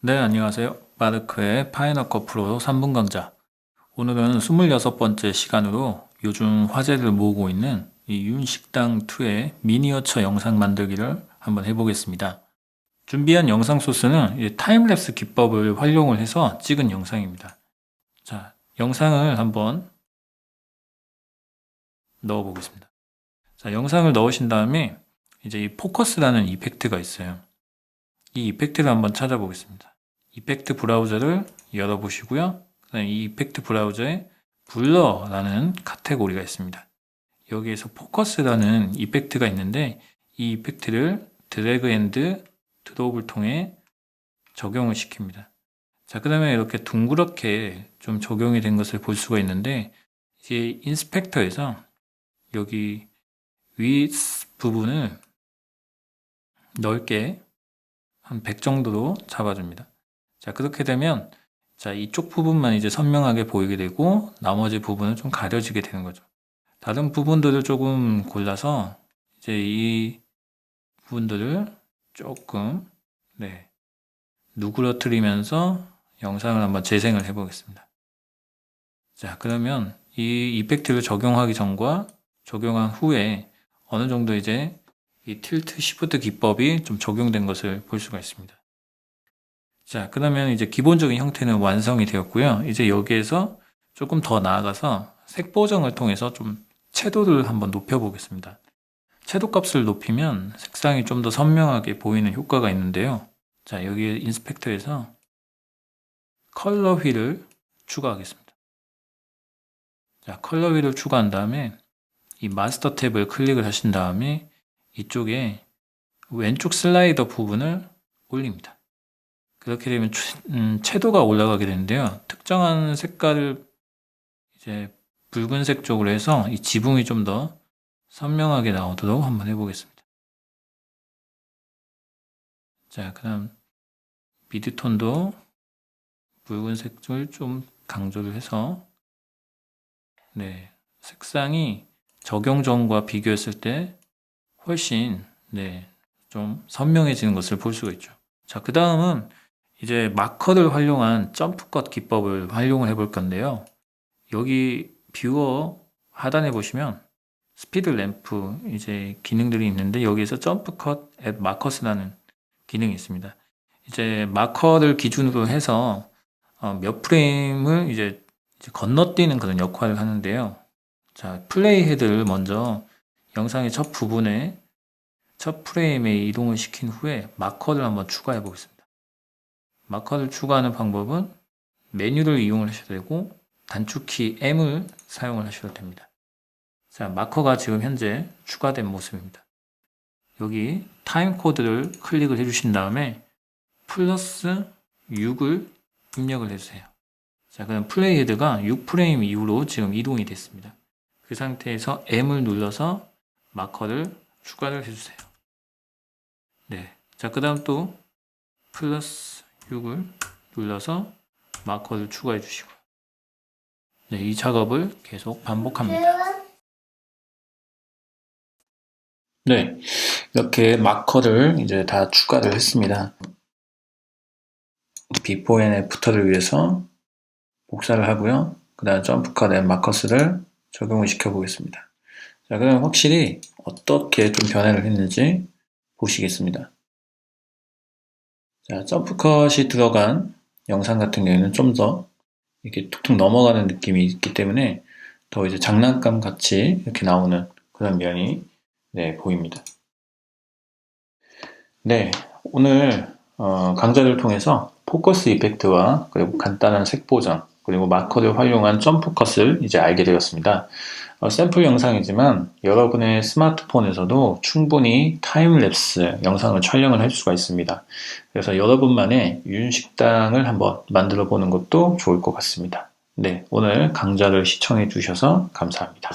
네, 안녕하세요. 마르크의 파이너커 프로 3분 강좌. 오늘은 26번째 시간으로 요즘 화제를 모으고 있는 이 윤식당2의 미니어처 영상 만들기를 한번 해보겠습니다. 준비한 영상 소스는 이 타임랩스 기법을 활용을 해서 찍은 영상입니다. 자, 영상을 한번 넣어 보겠습니다. 자, 영상을 넣으신 다음에 이제 이 포커스라는 이펙트가 있어요. 이 이펙트를 한번 찾아보겠습니다. 이펙트 브라우저를 열어보시고요. 그다음에 이 이펙트 브라우저에 블러라는 카테고리가 있습니다. 여기에서 포커스라는 이펙트가 있는데 이 이펙트를 드래그 앤드 드롭을 통해 적용을 시킵니다. 자, 그 다음에 이렇게 둥그렇게 좀 적용이 된 것을 볼 수가 있는데 이제 인스펙터에서 여기 위 부분을 넓게 한 100 정도로 잡아줍니다. 자, 그렇게 되면 자, 이쪽 부분만 이제 선명하게 보이게 되고 나머지 부분은 좀 가려지게 되는 거죠. 다른 부분들을 조금 골라서 이제 이 부분들을 조금 네, 누그러뜨리면서 영상을 한번 재생을 해 보겠습니다. 자, 그러면 이 이펙트를 적용하기 전과 적용한 후에 어느 정도 이제 이 틸트 시프트 기법이 좀 적용된 것을 볼 수가 있습니다. 자, 그러면 이제 기본적인 형태는 완성이 되었고요. 이제 여기에서 조금 더 나아가서 색 보정을 통해서 좀 채도를 한번 높여 보겠습니다. 채도 값을 높이면 색상이 좀 더 선명하게 보이는 효과가 있는데요. 자, 여기 인스펙터에서 컬러 휠을 추가하겠습니다. 자, 컬러 휠을 추가한 다음에 이 마스터 탭을 클릭을 하신 다음에 이쪽에 왼쪽 슬라이더 부분을 올립니다. 그렇게 되면 음, 채도가 올라가게 되는데요. 특정한 색깔을 이제 붉은색 쪽으로 해서 이 지붕이 좀 더 선명하게 나오도록 한번 해보겠습니다. 자, 그 다음 미드톤도 붉은색을 좀 강조를 해서 네, 색상이 적용 전과 비교했을 때 훨씬 네, 좀 선명해지는 것을 볼 수가 있죠. 자, 그 다음은 이제 마커를 활용한 점프컷 기법을 활용을 해볼 건데요. 여기 뷰어 하단에 보시면 스피드 램프 이제 기능들이 있는데 여기에서 점프컷 앱 마커스라는 기능이 있습니다. 이제 마커를 기준으로 해서 어, 몇 프레임을 이제 건너뛰는 그런 역할을 하는데요. 자, 플레이 헤드를 먼저 영상의 첫 부분에 첫 프레임에 이동을 시킨 후에 마커를 한번 추가해 보겠습니다. 마커를 추가하는 방법은 메뉴를 이용을 하셔도 되고 단축키 M을 사용을 하셔도 됩니다. 자, 마커가 지금 현재 추가된 모습입니다. 여기 타임 코드를 클릭을 해주신 다음에 플러스 6을 입력을 해주세요. 자, 그럼 플레이 헤드가 6프레임 이후로 지금 이동이 됐습니다. 그 상태에서 M을 눌러서 마커를 추가를 해주세요. 네. 자, 그 다음 또 플러스 6을 눌러서 마커를 추가해 주시고 네, 이 작업을 계속 반복합니다. 네, 이렇게 마커를 이제 다 추가를 했습니다. 비포 앤 애프터를 위해서 복사를 하고요. 그 다음 점프 컷 앤 마커스를 적용을 시켜 보겠습니다. 자, 그럼 확실히 어떻게 좀 변화를 했는지 보시겠습니다. 자, 점프컷이 들어간 영상 같은 경우에는 좀 더 이렇게 툭툭 넘어가는 느낌이 있기 때문에 더 이제 장난감 같이 이렇게 나오는 그런 면이 네, 보입니다. 네, 오늘 어, 강좌를 통해서 포커스 이펙트와 그리고 간단한 색 보정 그리고 마커를 활용한 점프 컷을 이제 알게 되었습니다. 어, 샘플 영상이지만 여러분의 스마트폰에서도 충분히 타임랩스 영상을 촬영을 할 수가 있습니다. 그래서 여러분만의 윤식당을 한번 만들어 보는 것도 좋을 것 같습니다. 네, 오늘 강좌를 시청해 주셔서 감사합니다.